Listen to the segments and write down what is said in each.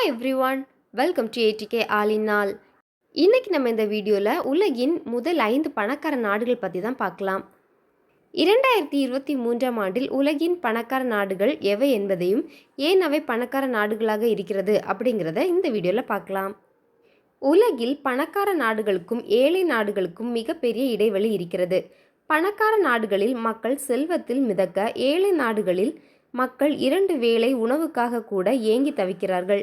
Hi every one welcome to A D K ஆலின் நாள் இன்றைக்கி நம்ம இந்த வீடியோவில் உலகின் முதல் ஐந்து பணக்கார நாடுகள் பற்றி தான் பார்க்கலாம். இரண்டாயிரத்தி இருபத்தி மூன்றாம் ஆண்டில் உலகின் பணக்கார நாடுகள் எவை என்பதையும் ஏன் அவை பணக்கார நாடுகளாக இருக்கிறது அப்படிங்கிறத இந்த வீடியோவில் பார்க்கலாம். உலகில் பணக்கார நாடுகளுக்கும் ஏழை நாடுகளுக்கும் மிகப்பெரிய இடைவெளி இருக்கிறது. பணக்கார நாடுகளில் மக்கள் செல்வத்தில் மிதக்க ஏழை நாடுகளில் மக்கள் இரண்டு வேளை உணவுக்காக கூட ஏங்கி தவிக்கிறார்கள்.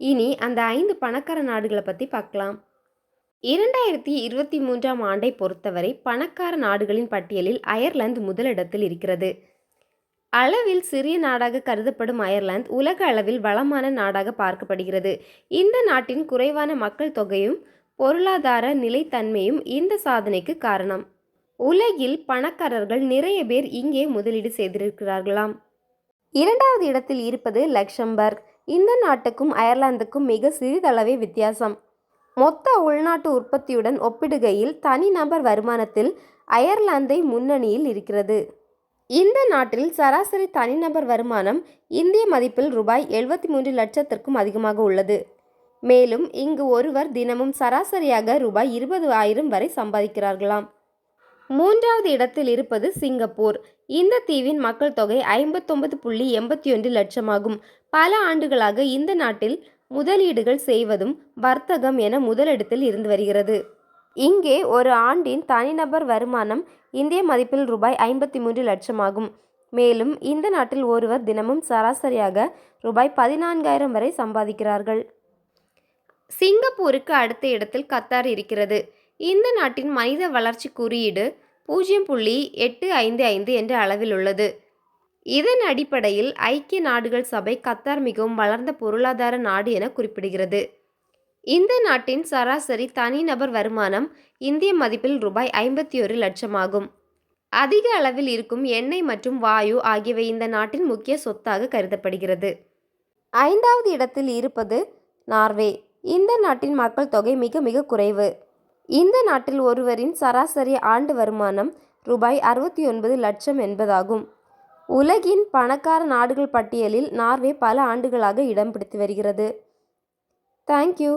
இனி அந்த ஐந்து பணக்கார நாடுகளை பற்றி பார்க்கலாம். இரண்டாயிரத்தி இருபத்தி மூன்றாம் ஆண்டை பொறுத்தவரை பணக்கார நாடுகளின் பட்டியலில் அயர்லாந்து முதலிடத்தில் இருக்கிறது. அளவில் சிறிய நாடாக கருதப்படும் அயர்லாந்து உலக அளவில் வளமான நாடாக பார்க்கப்படுகிறது. இந்த நாட்டின் குறைவான மக்கள் தொகையும் பொருளாதார நிலைத்தன்மையும் இந்த சாதனைக்கு காரணம். உலகில் பணக்காரர்கள் நிறைய பேர் இங்கே முதலீடு செய்திருக்கிறார்களாம். இரண்டாவது இடத்தில் இருப்பது லக்சம்பர்க். இந்த நாட்டுக்கும் அயர்லாந்துக்கும் மிக சிறிதளவே வித்தியாசம். மொத்த உள்நாட்டு உற்பத்தியுடன் ஒப்பிடுகையில் தனிநபர் வருமானத்தில் அயர்லாந்தை முன்னணியில் இருக்கிறது. இந்த நாட்டில் சராசரி தனிநபர் வருமானம் இந்திய மதிப்பில் ரூபாய் எழுபத்தி மூன்று லட்சத்திற்கும் அதிகமாக உள்ளது. மேலும் இங்கு ஒருவர் தினமும் சராசரியாக ரூபாய் இருபது ஆயிரம் வரை சம்பாதிக்கிறார்களாம். மூன்றாவது இடத்தில் இருப்பது சிங்கப்பூர். இந்த தீவின் மக்கள் தொகை ஐம்பத்தொன்பது புள்ளி எண்பத்தி ஒன்று லட்சமாகும். பல ஆண்டுகளாக இந்த நாட்டில் முதலீடுகள் செய்வதும் வர்த்தகம் என முதலிடத்தில் இருந்து வருகிறது. இங்கே ஒரு ஆண்டின் தனிநபர் வருமானம் இந்திய மதிப்பில் ரூபாய் ஐம்பத்தி மூன்று லட்சமாகும். மேலும் இந்த நாட்டில் ஒருவர் தினமும் சராசரியாக ரூபாய் பதினான்காயிரம் வரை சம்பாதிக்கிறார்கள். சிங்கப்பூருக்கு அடுத்த இடத்தில் கத்தார் இருக்கிறது. இந்த நாட்டின் மனித வளர்ச்சி குறியீடு பூஜ்ஜியம் புள்ளி எட்டு ஐந்து ஐந்து என்ற அளவில் உள்ளது. இதன் அடிப்படையில் ஐக்கிய நாடுகள் சபை கத்தார் மிகவும் வளர்ந்த பொருளாதார நாடு என குறிப்பிடுகிறது. இந்த நாட்டின் சராசரி தனிநபர் வருமானம் இந்திய மதிப்பில் ரூபாய் ஐம்பத்தி ஒரு லட்சமாகும். அதிக அளவில் இருக்கும் எண்ணெய் மற்றும் வாயு ஆகியவை இந்த நாட்டின் முக்கிய சொத்தாக கருதப்படுகிறது. ஐந்தாவது இடத்தில் இருப்பது நார்வே. இந்த நாட்டின் மக்கள் தொகை மிக மிக குறைவு. இந்த நாட்டில் ஒருவரின் சராசரி ஆண்டு வருமானம் ரூபாய் அறுபத்தி ஒன்பது லட்சம் என்பதாகும். உலகின் பணக்கார நாடுகள் பட்டியலில் நார்வே பல ஆண்டுகளாக இடம் பிடித்து வருகிறது. தேங்க்யூ